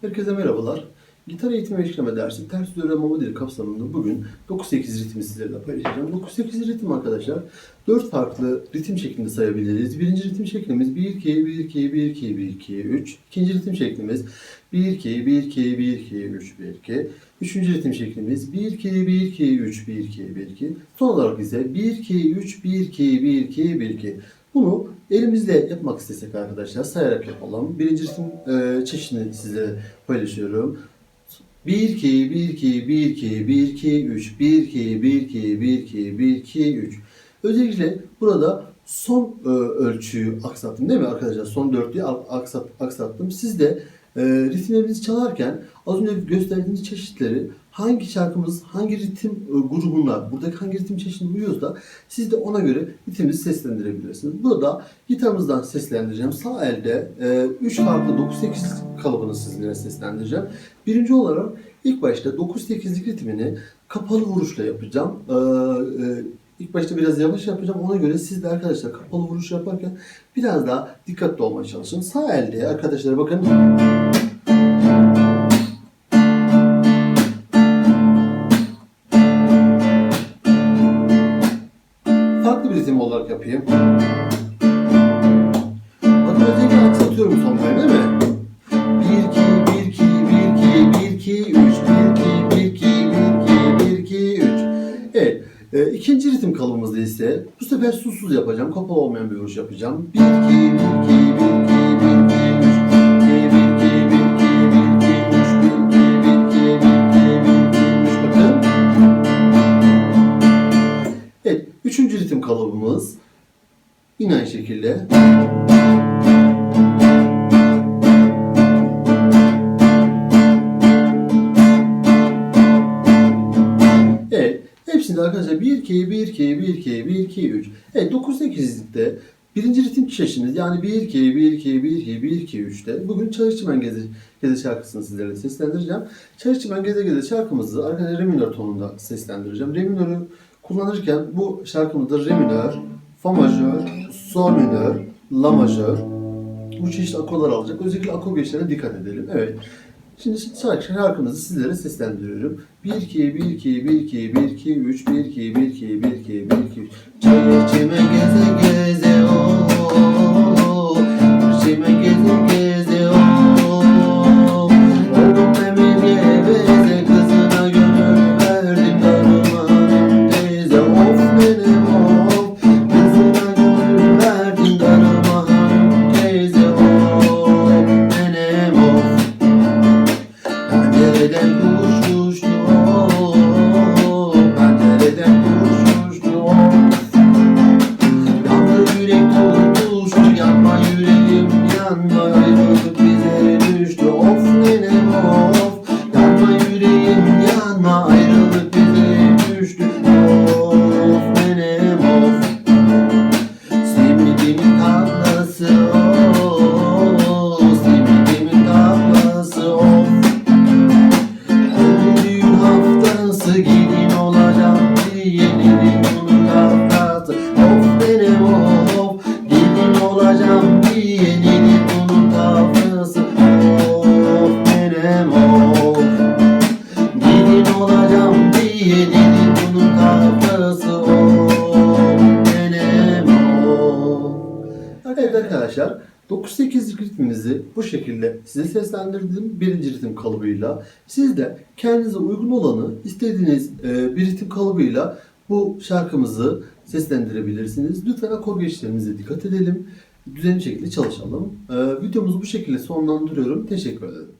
Herkese merhabalar. Gitar eğitimi ve işleme dersi ters düz öğrenme modeli kapsamında bugün 9-8 ritmi sizlerle paylaşacağım. 9-8 ritim arkadaşlar 4 farklı ritim şeklinde sayabiliriz. Birinci ritim şeklimiz 1-2, 1-2, 1-2, 1-2, 3. İkinci ritim şeklimiz 1-2, 1-2, 1-2, 3, 1-2. Üçüncü ritim şeklimiz 1-2, 1-2, 3, 1-2, 1-2. Son olarak ise 1-2, 3, 1-2, 1-2, 1-2. Bunu elimizle yapmak istesek arkadaşlar sayarak yapalım. Birinci ritim e, çeşidini size paylaşıyorum. 1 2 1 2 1 2 1 2 3 1 2 1 2 1 2 1 2 3 Özellikle burada son e, ölçüyü aksattım değil mi arkadaşlar? Son dörtlüğü aksat, aksattım. Siz de e, ritimlerinizi çalarken az önce gösterdiğiniz çeşitleri hangi şarkımız hangi ritim e, grubuna buradaki hangi ritim çeşidine uyuyorsa siz de ona göre ritminizi seslendirebilirsiniz. Burada gitarımızdan seslendireceğim. Sağ elde 3 farklı 9-8 kalıbını sizlere seslendireceğim. Birinci olarak ilk başta 9-8'lik ritmini kapalı vuruşla yapacağım. Ee, e, ilk başta biraz yavaş yapacağım. Ona göre siz de arkadaşlar kapalı vuruş yaparken biraz daha dikkatli olmaya çalışın. Sağ elde arkadaşlar bakın. Farklı bir ritim olarak yapayım. Bakın özellikle aksatıyorum sonları değil E, ikinci ritim kalıbımızda ise bu sefer susuz yapacağım. Kapalı olmayan bir vuruş yapacağım. 1 2 1 2 1 2 1 2 3 1 2 1 2 1 2 3 1 2 1 2 1 2 3 bakın. Evet. Üçüncü ritim kalıbımız yine aynı şekilde. Hepsinde arkadaşlar 1 2 1 2 1 2 1 2 3. Evet 9 8'likte birinci ritim çeşidimiz yani 1 2 1 2 1 2 1 2 3'te bugün Çalışçımen Geze, Geze şarkısını sizlere seslendireceğim. Çalışçımen Geze Geze şarkımızı arkadaşlar re minör tonunda seslendireceğim. Re minörü kullanırken bu şarkımızda re minör, fa majör, sol minör, la majör bu çeşit akorlar alacak. Özellikle akor geçişlerine dikkat edelim. Evet. Şimdi sadece şarkımızı sizlere seslendiriyorum. 1 2 1 2 1 2 1 2 3 1 2 1 2 1 2 1 2 3 Çay içime geze geze Love you. Arkadaşlar 9-8'lik ritmimizi bu şekilde size seslendirdim birinci ritim kalıbıyla. Siz de kendinize uygun olanı istediğiniz e, bir ritim kalıbıyla bu şarkımızı seslendirebilirsiniz. Lütfen akor geçişlerinize dikkat edelim. Düzenli şekilde çalışalım. E, videomuzu bu şekilde sonlandırıyorum. Teşekkür ederim.